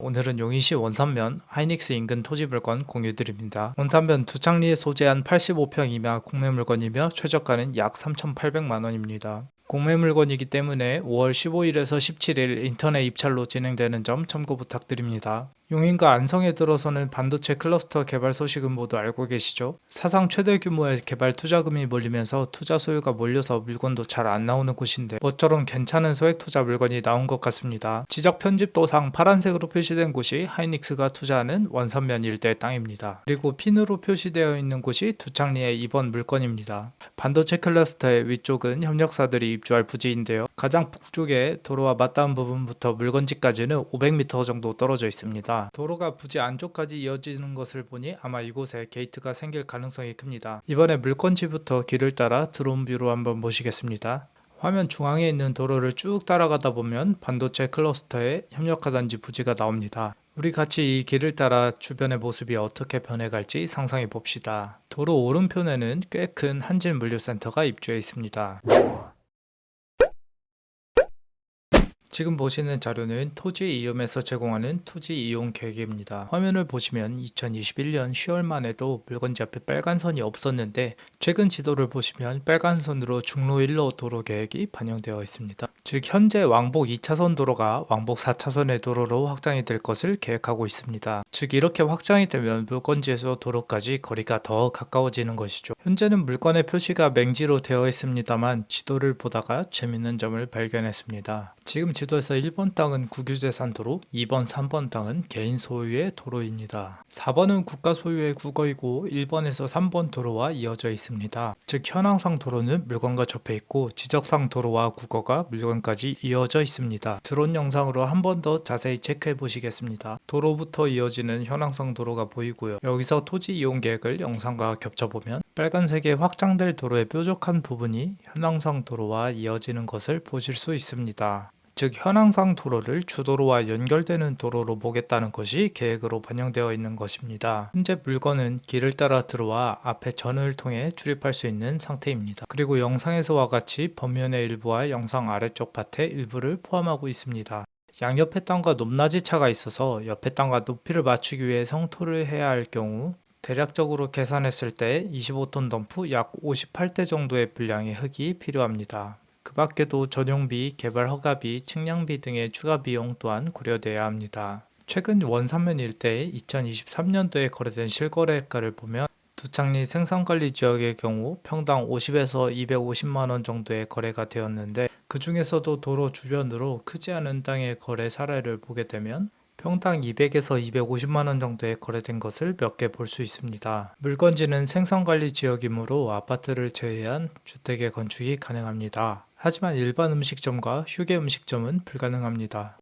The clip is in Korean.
오늘은 용인시 원산면 하이닉스 인근 토지 물건 공유드립니다. 원산면 두창리에 소재한 85평이며 공매 물건이며 최저가는 약 3,800만 원입니다. 공매 물건이기 때문에 5월 15일에서 17일 인터넷 입찰로 진행되는 점 참고 부탁드립니다. 용인과 안성에 들어서는 반도체 클러스터 개발 소식은 모두 알고 계시죠? 사상 최대 규모의 개발 투자금이 몰리면서 투자 소유가 몰려서 물건도 잘 안 나오는 곳인데 모처럼 괜찮은 소액 투자 물건이 나온 것 같습니다. 지적 편집도상 파란색으로 표시된 곳이 하이닉스가 투자하는 원산면 일대 땅입니다. 그리고 핀으로 표시되어 있는 곳이 두창리의 이번 물건입니다. 반도체 클러스터의 위쪽은 협력사들이 입주할 부지인데요. 가장 북쪽에 도로와 맞닿은 부분부터 물건지까지는 500m 정도 떨어져 있습니다. 도로가 부지 안쪽까지 이어지는 것을 보니 아마 이곳에 게이트가 생길 가능성이 큽니다. 이번에 물건지부터 길을 따라 드론 뷰로 한번 보시겠습니다. 화면 중앙에 있는 도로를 쭉 따라가다 보면 반도체 클러스터의 협력하단지 부지가 나옵니다. 우리 같이 이 길을 따라 주변의 모습이 어떻게 변해갈지 상상해 봅시다. 도로 오른편에는 꽤 큰 한진 물류센터가 입주해 있습니다. 지금 보시는 자료는 토지 이용에서 제공하는 토지 이용 계획입니다. 화면을 보시면 2021년 10월만 해도 물건지 앞에 빨간 선이 없었는데 최근 지도를 보시면 빨간 선으로 중로 1로 도로 계획이 반영되어 있습니다. 즉 현재 왕복 2차선 도로가 왕복 4차선의 도로로 확장이 될 것을 계획하고 있습니다. 즉 이렇게 확장이 되면 물건지에서 도로까지 거리가 더 가까워지는 것이죠. 현재는 물건의 표시가 맹지로 되어 있습니다만 지도를 보다가 재밌는 점을 발견했습니다. 지금 지도 에서 1번 땅은 국유재산 도로, 2번, 3번 땅은 개인 소유의 도로입니다. 4번은 국가 소유의 국어이고 1번에서 3번 도로와 이어져 있습니다. 즉 현황상 도로는 물건과 접해 있고 지적상 도로와 국어가 물건까지 이어져 있습니다. 드론 영상으로 한 번 더 자세히 체크해 보시겠습니다. 도로부터 이어지는 현황성 도로가 보이고요. 여기서 토지 이용 계획을 영상과 겹쳐보면 빨간색의 확장될 도로의 뾰족한 부분이 현황성 도로와 이어지는 것을 보실 수 있습니다. 즉 현황상 도로를 주도로와 연결되는 도로로 보겠다는 것이 계획으로 반영되어 있는 것입니다. 현재 물건은 길을 따라 들어와 앞에 전을 통해 출입할 수 있는 상태입니다. 그리고 영상에서와 같이 범면의 일부와 영상 아래쪽 밭의 일부를 포함하고 있습니다. 양옆의 땅과 높낮이 차가 있어서 옆의 땅과 높이를 맞추기 위해 성토를 해야 할 경우 대략적으로 계산했을 때 25톤 덤프 약 58대 정도의 분량의 흙이 필요합니다. 그 밖에도 전용비, 개발 허가비, 측량비 등의 추가 비용 또한 고려돼야 합니다. 최근 원산면 일대에 2023년도에 거래된 실거래가를 보면 두창리 생산관리 지역의 경우 평당 50에서 250만 원 정도의 거래가 되었는데 그 중에서도 도로 주변으로 크지 않은 땅의 거래 사례를 보게 되면 평당 200에서 250만 원 정도에 거래된 것을 몇 개 볼 수 있습니다. 물건지는 생산관리 지역이므로 아파트를 제외한 주택의 건축이 가능합니다. 하지만 일반 음식점과 휴게 음식점은 불가능합니다.